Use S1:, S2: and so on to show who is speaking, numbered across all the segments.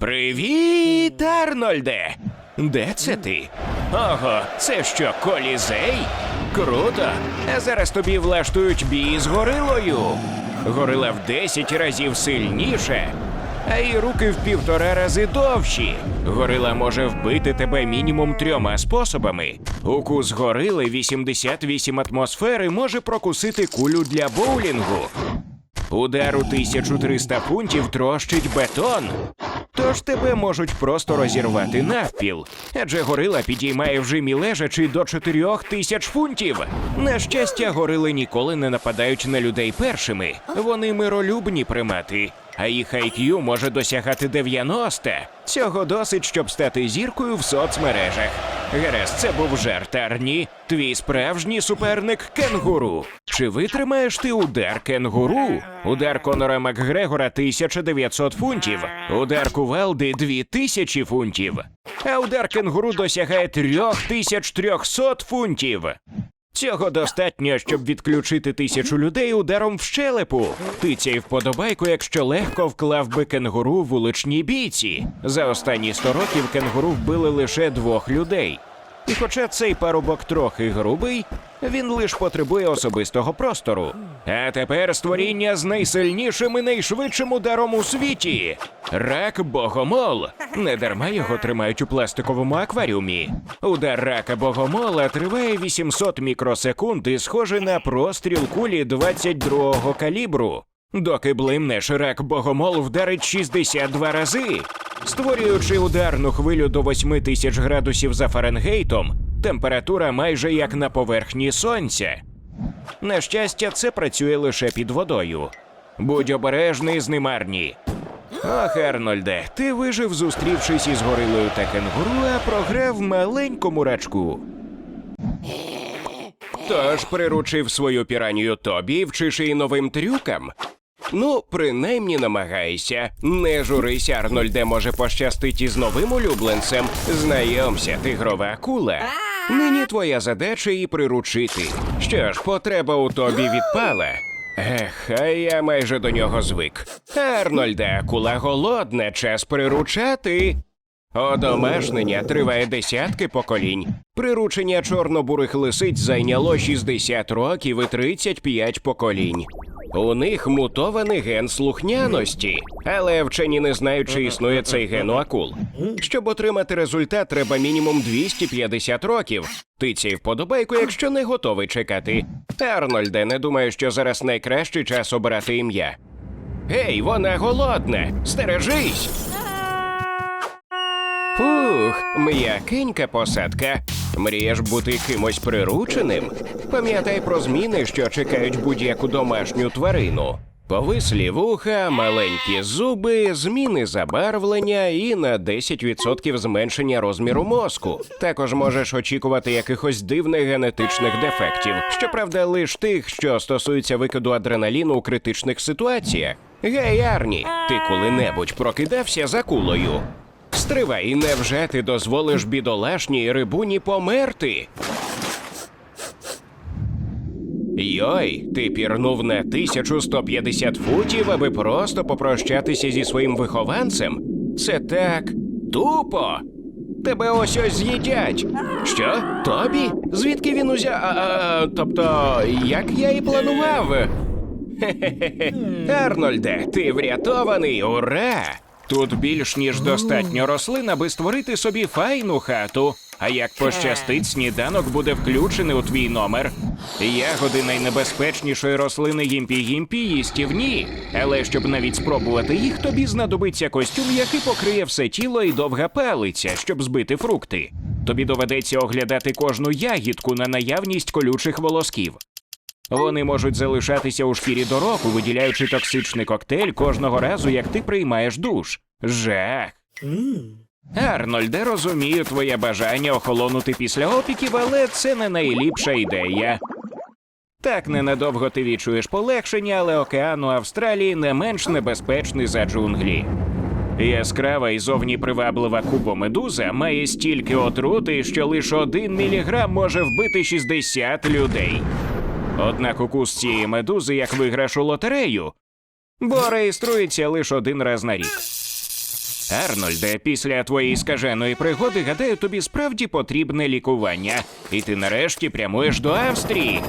S1: Привіт, Арнольде! Де це ти? Ого, це що, колізей? Круто! А зараз тобі влаштують бій з горилою. Горила в 10 разів сильніше, а її руки в півтора рази довші. Горила може вбити тебе мінімум трьома способами. Укус горили 88 атмосфери може прокусити кулю для боулінгу. Удар у 1300 фунтів трощить бетон. Тож тебе можуть просто розірвати навпіл, адже горила підіймає в жимі лежачи до 4000 фунтів. На щастя, горили ніколи не нападають на людей першими. Вони миролюбні примати, а їх IQ може досягати 90. Цього досить, щоб стати зіркою в соцмережах. Гаразд, це був жарт, Арні. Твій справжній суперник кенгуру. Чи витримаєш ти удар кенгуру? Удар Конора Макгрегора 1900 фунтів, удар кувалди 2000 фунтів, а удар кенгуру досягає 3300 фунтів. Цього достатньо, щоб відключити тисячу людей ударом в щелепу. Ти цей вподобайку, якщо легко вклав би кенгуру в вуличній бійці. За останні 100 років кенгуру вбили лише двох людей. І хоча цей парубок трохи грубий, він лише потребує особистого простору. А тепер створіння з найсильнішим і найшвидшим ударом у світі. Рак богомол. Недарма його тримають у пластиковому акваріумі. Удар рака богомола триває 800 мікросекунд і схожий на простріл кулі 22-го калібру. Доки блимнеш, рак богомол вдарить 62 рази, створюючи ударну хвилю до 8000 градусів за Фаренгейтом, температура майже як на поверхні сонця. На щастя, це працює лише під водою. Будь обережний з немарні. Ох, Арнольде, ти вижив, зустрівшись із горилою та кенгуру, а програв маленькому рачку. Тож приручив свою піранію тобі, і вчиш її новим трюкам. Ну, принаймні намагайся. Не журися, Арнольде, може пощастить із новим улюбленцем. Знайомся, тигрова акула. Нині твоя задача її приручити. Що ж, потреба у тобі відпала. Ех, а я майже до нього звик. Арнольде, акула голодна, час приручати. Одомашнення триває десятки поколінь. Приручення чорнобурих лисиць зайняло 60 років і 35 поколінь. У них мутований ген слухняності, але вчені не знають, чи існує цей ген у акул. Щоб отримати результат, треба мінімум 250 років. Тицяй вподобайку, якщо не готовий чекати. Арнольде, не думаю, що зараз найкращий час обирати ім'я. Гей, вона голодна! Стережись! Фух, м'якенька посадка. Мрієш бути кимось прирученим? Пам'ятай про зміни, що чекають будь-яку домашню тварину. Повислі вуха, маленькі зуби, зміни забарвлення і на 10% зменшення розміру мозку. Також можеш очікувати якихось дивних генетичних дефектів. Щоправда, лиш тих, що стосуються викиду адреналіну у критичних ситуаціях. Гей, Арні, ти коли-небудь прокидався за кулою? Стривай, невже ти дозволиш бідолашній рибуні померти? Йой, ти пірнув на 1150 футів, аби просто попрощатися зі своїм вихованцем? Це так тупо. Тебе ось ось з'їдять. Що? Тобі? Звідки він узяв? А, а, тобто, як я і планував? Хе-хе-хе. Арнольде, ти врятований, ура! Тут більш ніж достатньо рослин, аби створити собі файну хату. А як пощастить, сніданок буде включений у твій номер. Ягоди найнебезпечнішої рослини гімпі-гімпі їстівні. Але щоб навіть спробувати їх, тобі знадобиться костюм, який покриє все тіло і довга палиця, щоб збити фрукти. Тобі доведеться оглядати кожну ягідку на наявність колючих волосків. Вони можуть залишатися у шкірі до року, виділяючи токсичний коктейль кожного разу, як ти приймаєш душ. Жах. Арнольде, розумію твоє бажання охолонути після опіків, але це не найліпша ідея. Так ненадовго ти відчуєш полегшення, але океан у Австралії не менш небезпечний за джунглі. Яскрава і зовні приваблива кубомедуза має стільки отрути, що лише один міліграм може вбити 60 людей. Однак укус цієї медузи як виграш у лотерею, бо реєструється лише один раз на рік. Арнольде, після твоєї скаженої пригоди, гадаю, тобі справді потрібне лікування. І ти нарешті прямуєш до Австрії.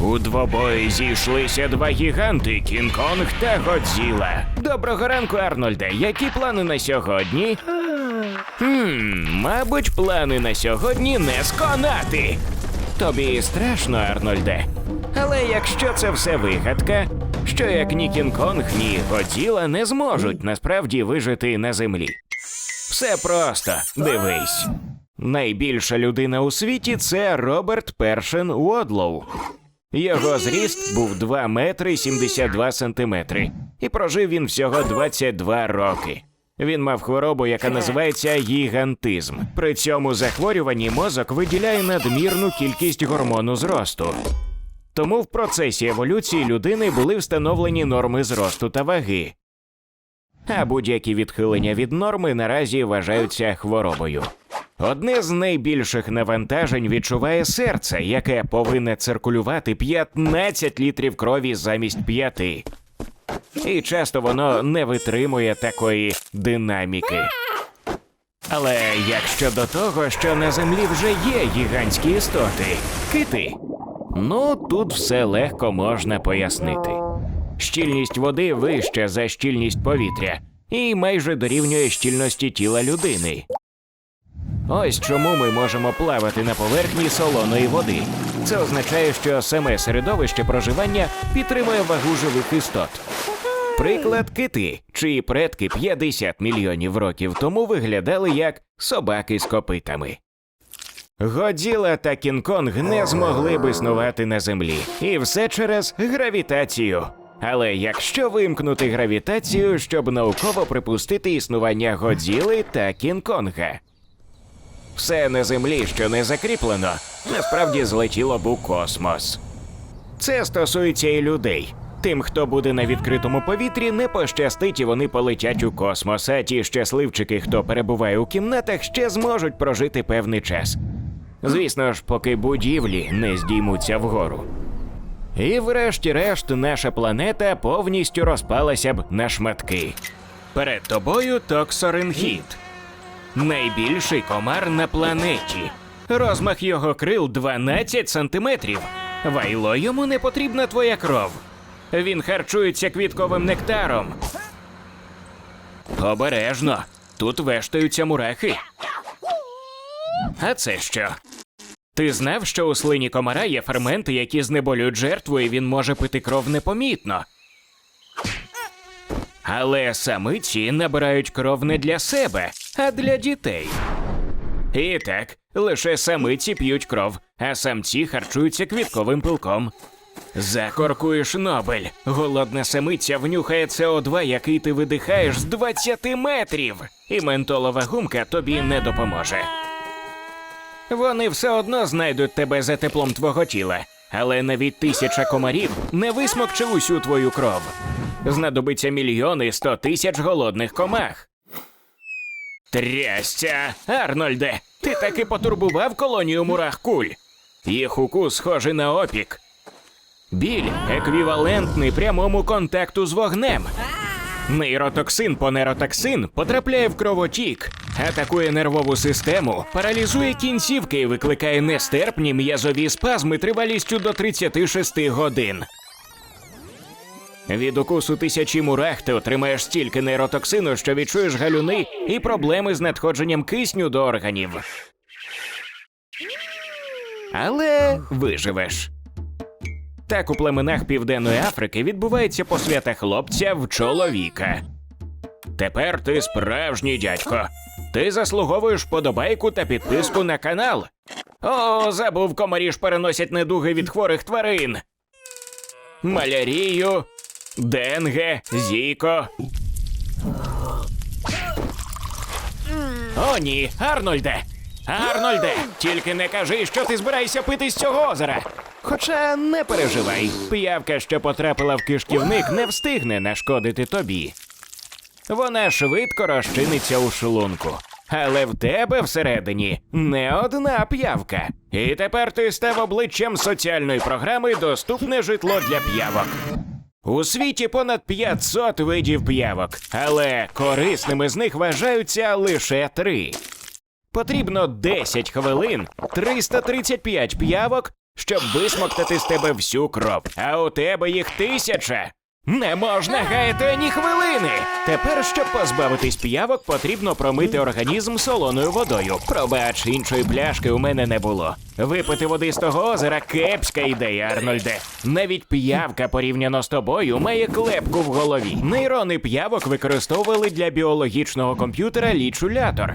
S1: У двобої зійшлися два гіганти Кінг-Конг та Годзіла. Доброго ранку, Арнольде. Які плани на сьогодні? Хм, мабуть, плани на сьогодні не сконати. Тобі страшно, Арнольде. Але якщо це все вигадка, що як ні Кінг-Конг, ні Годзіла не зможуть насправді вижити на землі. Все просто, дивись. Найбільша людина у світі це Роберт Першин Уодлоу. Його зріст був 2 метри 72 сантиметри, і прожив він всього 22 роки. Він мав хворобу, яка називається гігантизм. При цьому захворюванні мозок виділяє надмірну кількість гормону зросту. Тому в процесі еволюції людини були встановлені норми зросту та ваги. А будь-які відхилення від норми наразі вважаються хворобою. Одне з найбільших навантажень відчуває серце, яке повинне циркулювати 15 літрів крові замість 5. І часто воно не витримує такої динаміки. Але як щодо того, що на землі вже є гігантські істоти, кити. Ну, тут все легко можна пояснити. Щільність води вища за щільність повітря і майже дорівнює щільності тіла людини. Ось чому ми можемо плавати на поверхні солоної води. Це означає, що саме середовище проживання підтримує вагу живих істот. Приклад кити, чиї предки 50 мільйонів років тому виглядали як собаки з копитами. Годзіла та Кінг-Конг не змогли б існувати на землі, і все через гравітацію. Але якщо вимкнути гравітацію, щоб науково припустити існування Годзіли та Кінг-Конга. Все на землі, що не закріплено, насправді злетіло б у космос. Це стосується і людей. Тим, хто буде на відкритому повітрі, не пощастить і вони полетять у космос. А ті щасливчики, хто перебуває у кімнатах, ще зможуть прожити певний час. Звісно ж, поки будівлі не здіймуться вгору. І врешті-решт наша планета повністю розпалася б на шматки. Перед тобою токсоренхіт. Найбільший комар на планеті. Розмах його крил 12 сантиметрів. Вайло йому не потрібна твоя кров. Він харчується квітковим нектаром. Обережно. Тут вештаються мурахи. А це що? Ти знав, що у слині комара є ферменти, які знеболюють жертву, і він може пити кров непомітно. Але самиці набирають кров не для себе, а для дітей. І так, лише самиці п'ють кров, а самці харчуються квітковим пилком. Закоркуєш Нобель. Голодна самиця внюхає СО2, який ти видихаєш з 20 метрів, і ментолова гумка тобі не допоможе. Вони все одно знайдуть тебе за теплом твого тіла, але навіть тисяча комарів не висмокче усю твою кров. Знадобиться мільйони сто тисяч голодних комах. Трясця, Арнольде, ти таки потурбував колонію мурах куль. Їх укус схожий на опік. Біль еквівалентний прямому контакту з вогнем. Нейротоксин по нейротоксин потрапляє в кровотік, атакує нервову систему, паралізує кінцівки і викликає нестерпні м'язові спазми тривалістю до 36 годин. Від укусу тисячі мурах ти отримаєш стільки нейротоксину, що відчуєш галюни і проблеми з надходженням кисню до органів. Але виживеш. Так у племенах Південної Африки відбувається посвята хлопця в чоловіка. Тепер ти справжній дядько. Ти заслуговуєш подобайку та підписку на канал. О, забув, комарі ж переносять недуги від хворих тварин. Малярію, денге, зіко. О, ні, Арнольде! Арнольде, тільки не кажи, що ти збираєшся пити з цього озера. Хоча не переживай, п'явка, що потрапила в кишківник, не встигне нашкодити тобі. Вона швидко розчиниться у шлунку. Але в тебе всередині не одна п'явка. І тепер ти став обличчям соціальної програми Доступне житло для п'явок. У світі понад 500 видів п'явок, але корисними з них вважаються лише три. Потрібно 10 хвилин, 335 п'явок, щоб висмоктати з тебе всю кров. А у тебе їх тисяча. Не можна гаяти ані хвилини. Тепер, щоб позбавитись п'явок, потрібно промити організм солоною водою. Пробач, іншої пляшки у мене не було. Випити води з того озера кепська ідея, Арнольде. Навіть п'явка порівняно з тобою має клепку в голові. Нейрони п'явок використовували для біологічного комп'ютера лічулятор.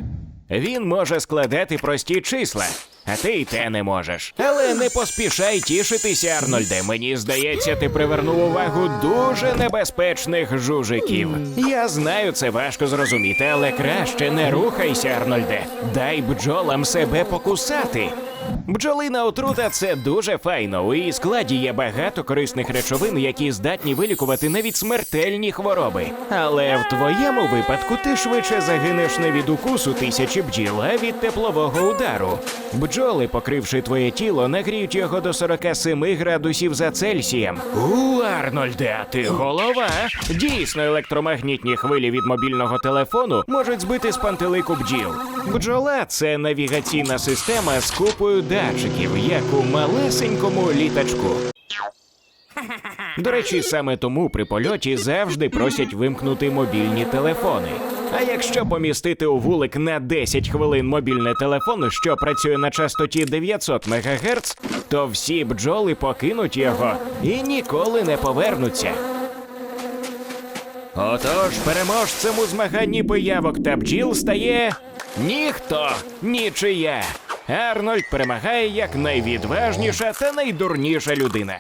S1: Він може складати прості числа, а ти й те не можеш. Але не поспішай тішитися, Арнольде. Мені здається, ти привернув увагу дуже небезпечних жужиків. Я знаю, це важко зрозуміти, але краще не рухайся, Арнольде. Дай бджолам себе покусати. Бджолина отрута це дуже файно. У її складі є багато корисних речовин, які здатні вилікувати навіть смертельні хвороби. Але в твоєму випадку ти швидше загинеш не від укусу тисячі бджіл, а від теплового удару. Бджоли, покривши твоє тіло, нагріють його до 47 градусів за Цельсієм. У, Арнольде, а ти голова. Дійсно, електромагнітні хвилі від мобільного телефону можуть збити з пантелику бджіл. Бджола це навігаційна система з купою датчиків, як у малесенькому літачку. До речі, саме тому при польоті завжди просять вимкнути мобільні телефони. А якщо помістити у вулик на 10 хвилин мобільний телефон, що працює на частоті 900 МГц, то всі бджоли покинуть його і ніколи не повернуться. Отож, переможцем у змаганні появок та бджіл стає ніхто, нічия. Арнольд перемагає як найвідважніша та найдурніша людина.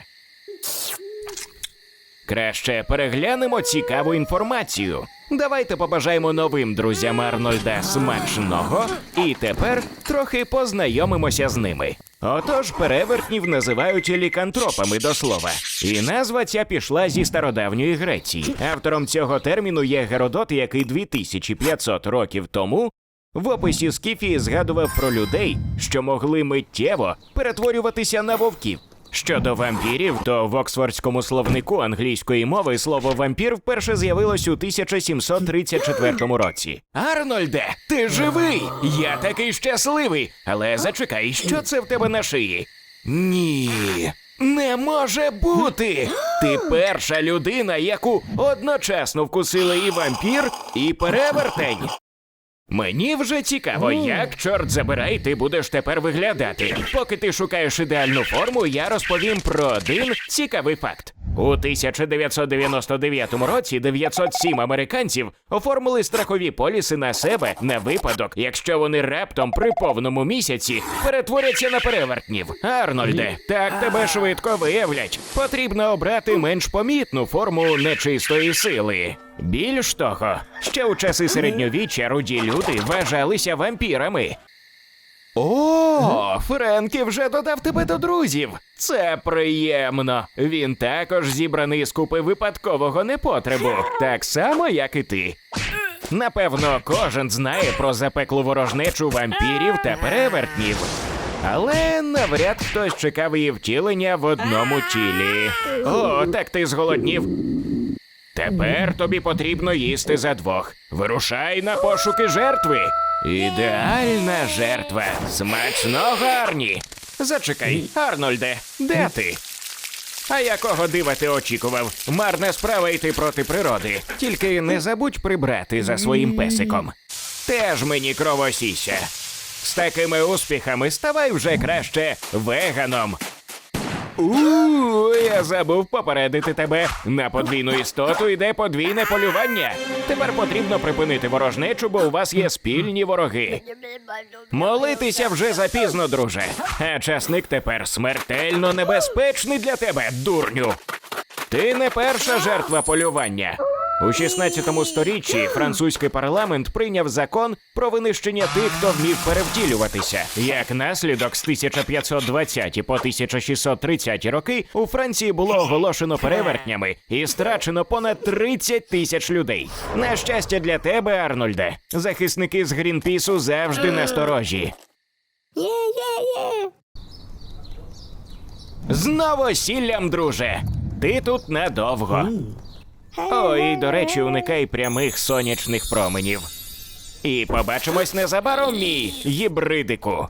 S1: Краще переглянемо цікаву інформацію. Давайте побажаємо новим друзям Арнольда смачного і тепер трохи познайомимося з ними. Отож, перевертнів називають лікантропами до слова. І назва ця пішла зі стародавньої Греції. Автором цього терміну є Геродот, який 2500 років тому в описі Скіфії згадував про людей, що могли миттєво перетворюватися на вовків. Щодо вампірів, то в Оксфордському словнику англійської мови слово вампір вперше з'явилось у 1734 році. Арнольде, ти живий! Я такий щасливий! Але зачекай, що це в тебе на шиї? Ні. Не може бути! Ти перша людина, яку одночасно вкусили і вампір, і перевертень. Мені вже цікаво, як чорт забирай, ти будеш тепер виглядати. Поки ти шукаєш ідеальну форму, я розповім про один цікавий факт. У 1999 році 907 американців оформили страхові поліси на себе на випадок, якщо вони раптом при повному місяці перетворяться на перевертнів. Арнольде, так тебе швидко виявлять. Потрібно обрати менш помітну форму нечистої сили. Більш того, ще у часи середньовіччя руді люди вважалися вампірами. О, Френкі вже додав тебе до друзів. Це приємно. Він також зібраний з купи випадкового непотребу, так само, як і ти. Напевно, кожен знає про запеклу ворожнечу вампірів та перевертнів. Але навряд хтось чекав її втілення в одному тілі. О, так ти зголоднів. Тепер тобі потрібно їсти за двох. Вирушай на пошуки жертви. Ідеальна жертва. Смачно гарні. Зачекай, Арнольде, де ти? А якого дива ти очікував? Марна справа йти проти природи. Тільки не забудь прибрати за своїм песиком. Теж мені кровосіся. З такими успіхами ставай вже краще веганом. Я забув попередити тебе. На подвійну істоту йде подвійне полювання. Тепер потрібно припинити ворожнечу, бо у вас є спільні вороги. Молитися вже запізно, друже. А часник тепер смертельно небезпечний для тебе, дурню. Ти не перша жертва полювання. У 16 сторіччі французький парламент прийняв закон про винищення тих, хто вмів перевтілюватися. Як наслідок, з 1520 по 1630 роки у Франції було оголошено перевертнями і страчено понад 30 тисяч людей. На щастя для тебе, Арнольде, захисники з Грінпісу завжди насторожі. З новосіллям, друже! Ти тут надовго. Ой, до речі, уникай прямих сонячних променів. І побачимось незабаром, мій гібридику.